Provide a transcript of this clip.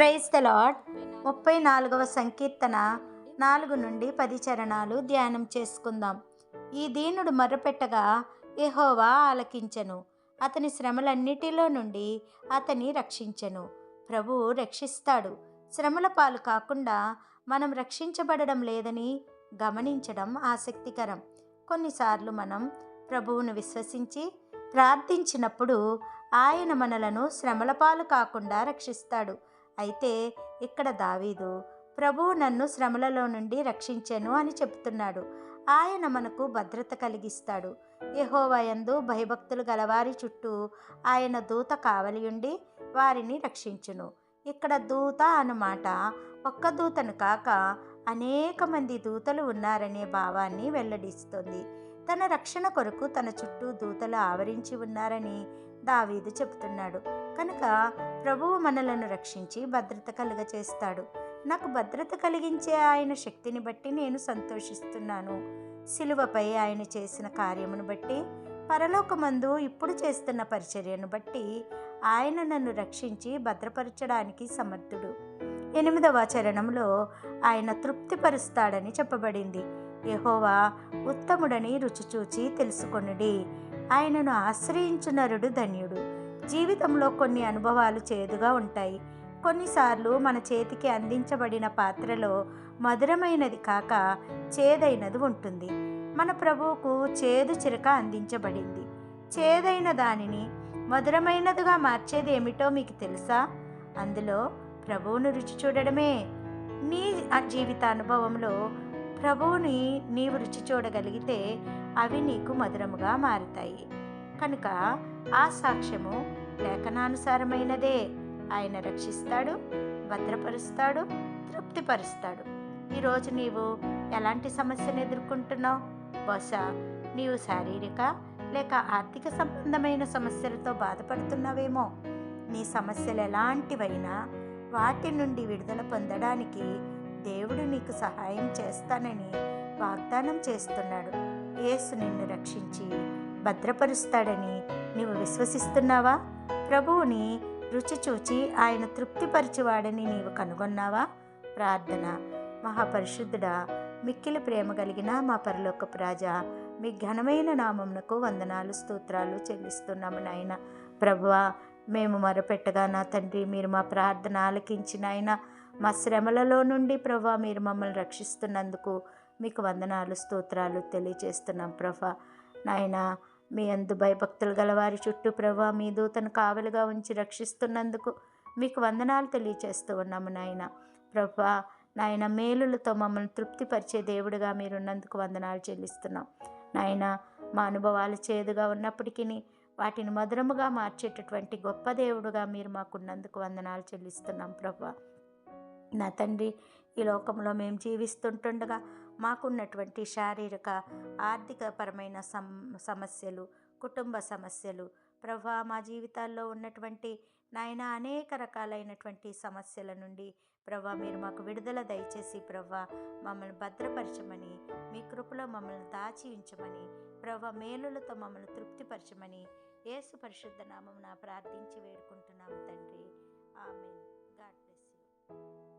Praise the lord ముప్పై నాలుగవ సంకీర్తన నాలుగు నుండి పది చరణాలు ధ్యానం చేసుకుందాం. ఈ దీనుడు మొర్రపెట్టగా ఎహోవా ఆలకించెను. అతని శ్రమలన్నిటిలో నుండి అతని రక్షించెను. ప్రభువు రక్షిస్తాడు. శ్రమల పాలు కాకుండా మనం రక్షించబడడం లేదని గమనించడం ఆసక్తికరం. కొన్నిసార్లు మనం ప్రభువును విశ్వసించి ప్రార్థించినప్పుడు ఆయన మనలను శ్రమల పాలు కాకుండా రక్షిస్తాడు. అయితే ఇక్కడ దావీదు ప్రభువు నన్ను శ్రమలలో నుండి రక్షించెను అని చెప్తున్నాడు ఆయన మనకు భద్రత కలిగిస్తాడు. యహోవయందు భయభక్తులు గలవారి చుట్టూ ఆయన దూత కావలియుండి వారిని రక్షించును. ఇక్కడ దూత అన్నమాట ఒక్క దూతను కాక అనేక మంది దూతలు ఉన్నారనే భావాన్ని వెల్లడిస్తుంది. తన రక్షణ కొరకు తన చుట్టూ దూతలు ఆవరించి ఉన్నారని దావీదు చెబుతున్నాడు. కనుక ప్రభువు మనలను రక్షించి భద్రత కలుగచేస్తాడు. నాకు భద్రత కలిగించే ఆయన శక్తిని బట్టి నేను సంతోషిస్తున్నాను. సిలువపై ఆయన చేసిన కార్యమును బట్టి పరలోకమందు ఇప్పుడు చేస్తున్న పరిచర్యను బట్టి ఆయన నన్ను రక్షించి భద్రపరచడానికి సమర్థుడు. ఎనిమిదవ చరణంలో ఆయన తృప్తిపరుస్తాడని చెప్పబడింది. యహోవా ఉత్తముడని రుచి చూచి తెలుసుకొనుడి. ఆయనను ఆశ్రయించు నరుడు ధన్యుడు జీవితంలో కొన్ని అనుభవాలు చేదుగా ఉంటాయి. కొన్నిసార్లు మన చేతికి అందించబడిన పాత్రలో మధురమైనది కాక చేదైనది ఉంటుంది. మన ప్రభువుకు చేదు చిరక అందించబడింది. చేదైన దానిని మధురమైనదిగా మార్చేది ఏమిటో మీకు తెలుసా? అందులో ప్రభువును రుచి చూడడమే. నీ జీవిత అనుభవంలో ప్రభువుని నీవు రుచి చూడగలిగితే అవి నీకు మధురముగా మారుతాయి. కనుక ఆ సాక్ష్యము లేఖనానుసారమైనదే. ఆయన రక్షిస్తాడు భద్రపరుస్తాడు తృప్తిపరుస్తాడు. ఈరోజు నీవు ఎలాంటి సమస్యను ఎదుర్కొంటున్నావు? బహుశా నీవు శారీరక లేక ఆర్థిక సంబంధమైన సమస్యలతో బాధపడుతున్నావేమో? నీ సమస్యలు ఎలాంటివైనా వాటి నుండి విడుదల పొందడానికి దేవుడు నీకు సహాయం చేస్తానని వాగ్దానం చేస్తున్నాడు. యేసు నిన్ను రక్షించి భద్రపరుస్తాడని నీవు విశ్వసిస్తున్నావా? ప్రభువుని రుచి చూచి ఆయన తృప్తిపరచువాడని నీవు కనుగొన్నావా? ప్రార్థన. మహాపరిశుద్ధుడా మిక్కిలి ప్రేమ కలిగిన మా పరలోక రాజా మీ ఘనమైన నామమునకు వందనాలు స్తోత్రాలు చెల్లిస్తున్నాము నాయన. ప్రభువా మేము మొరపెట్టగా నా తండ్రి మీరు మా ప్రార్థన ఆలకించిన ఆయన మా శ్రమలలో నుండి ప్రభా మీరు మమ్మల్ని రక్షిస్తున్నందుకు మీకు వందనాలు స్తోత్రాలు తెలియజేస్తున్నాం ప్రభా. నాయన మీ అందు భయభక్తులు గలవారి చుట్టూ ప్రభా మీ దూతను కావలుగా ఉంచి రక్షిస్తున్నందుకు మీకు వందనాలు తెలియచేస్తూ ఉన్నాము నాయన. ప్రభా నాయన మేలులతో మమ్మల్ని తృప్తిపరిచే దేవుడిగా మీరున్నందుకు వందనాలు చెల్లిస్తున్నాం. నాయన మా అనుభవాలు చేదుగా ఉన్నప్పటికీ వాటిని మధురముగా మార్చేటటువంటి గొప్ప దేవుడుగా మీరు మాకున్నందుకు వందనాలు చెల్లిస్తున్నాం ప్రభా. నా తండ్రి ఈ లోకంలో మేము జీవిస్తుంటుండగా మాకున్నటువంటి శారీరక ఆర్థికపరమైన సమ సమస్యలు కుటుంబ సమస్యలు ప్రభా మా జీవితాల్లో ఉన్నటువంటి నాయన అనేక రకాలైనటువంటి సమస్యల నుండి ప్రభా మీరు మాకు విడుదల దయచేసి ప్రభా మమ్మల్ని భద్రపరచమని మీ కృపలో మమ్మల్ని దాచి ఉంచమని ప్రభా మేలులతో మమ్మల్ని తృప్తిపరచమని యేసు పరిశుద్ధ నామం ప్రార్థించి వేడుకుంటున్నాము తండ్రి. ఆమె గార్డెస్